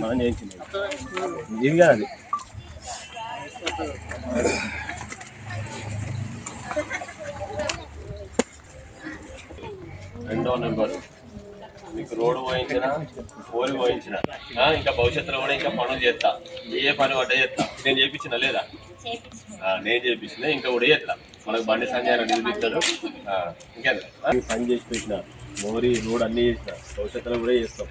మనం చేయించింది ఇది కాదు అది రెండో నెంబర్. మీకు రోడ్డు పోయించిన పోలి పోయించిన. ఆ, ఇంకా భవిష్యత్తులో కూడా ఇంకా పనులు చేస్తా. ఏ పని పడ్డా చేస్తా. నేను చేయించిన లేదా? ఆ, నేను చేయించిన ఇంకా కూడా చేస్తా. మనకు బండి సంజయ్ ఆ, ఇంకేంది పని చేసి పెట్టిన. మోరీ నూడు అన్నీ చేసిన. భవిష్యత్తులో కూడా చేస్తాం.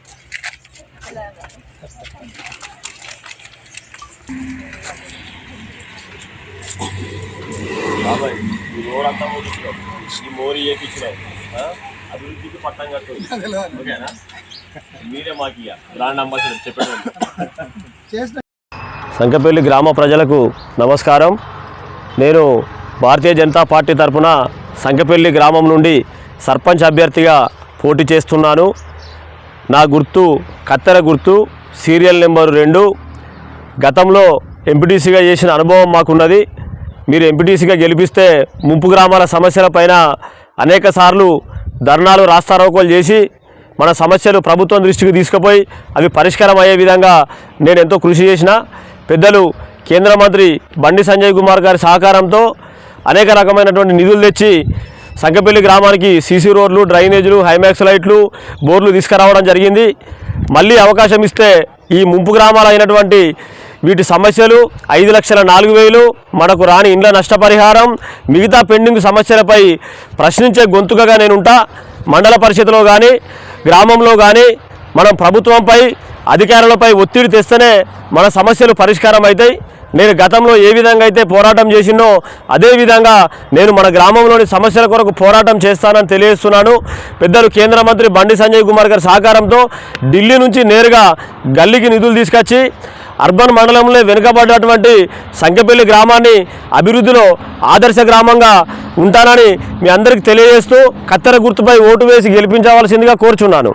బాబాయ్ ఈ రోడ్ అంతా ముగించినాం ఈ మోరీ చేయించినాం అభివృద్ధికి పట్టం కట్టు ఓకేనా? మీరే మాకు ఇక బ్రాండ్ అంబాసిడర్ చెప్పండి. సంకపల్లి గ్రామ ప్రజలకు నమస్కారం. నేను భారతీయ జనతా పార్టీ తరఫున సంకపల్లి గ్రామం నుండి సర్పంచ్ అభ్యర్థిగా పోటీ చేస్తున్నాను. నా గుర్తు కత్తెర గుర్తు సీరియల్ నెంబరు రెండు. గతంలో ఎంపీటీసీగా చేసిన అనుభవం మాకున్నది. మీరు ఎంపీటీసీగా గెలిపిస్తే ముంపు గ్రామాల సమస్యలపైన అనేక సార్లు ధర్నాలు రాస్తారోకోలు చేసి మన సమస్యలు ప్రభుత్వం దృష్టికి తీసుకుపోయి అవి పరిష్కారం అయ్యే విధంగా నేను ఎంతో కృషి చేసిన. పెద్దలు కేంద్ర మంత్రి బండి సంజయ్ కుమార్ గారి సహకారంతో అనేక రకమైనటువంటి నిధులు తెచ్చి సంకపల్లి గ్రామానికి సీసీ రోడ్లు డ్రైనేజీలు హైమాక్స్ లైట్లు బోర్లు తీసుకురావడం జరిగింది. మళ్ళీ అవకాశం ఇస్తే ఈ ముంపు గ్రామాలు అయినటువంటి వీటి సమస్యలు ఐదు లక్షల నాలుగు వేలు మనకు రాని ఇండ్ల నష్టపరిహారం మిగతా పెండింగ్ సమస్యలపై ప్రశ్నించే గొంతుకగా నేనుంటా. మండల పరిషత్లో కానీ గ్రామంలో కానీ మనం ప్రభుత్వంపై అధికారులపై ఒత్తిడి తెస్తేనే మన సమస్యలు పరిష్కారం అవుతాయి నేను గతంలో ఏ విధంగా అయితే పోరాటం చేసిందో అదేవిధంగా నేను మన గ్రామంలోని సమస్యల కొరకు పోరాటం చేస్తానని తెలియజేస్తున్నాను. పెద్దలు కేంద్ర మంత్రి బండి సంజయ్ కుమార్ గారి సహకారంతో ఢిల్లీ నుంచి నేరుగా గల్లీకి నిధులు తీసుకొచ్చి అర్బన్ మండలంలో వెనుకబడినటువంటి సంఖ్యపల్లి గ్రామాన్ని అభివృద్ధిలో ఆదర్శ గ్రామంగా ఉంటానని మీ అందరికీ తెలియజేస్తూ కత్తెర గుర్తుపై ఓటు వేసి గెలిపించవలసిందిగా కోరుచున్నాను.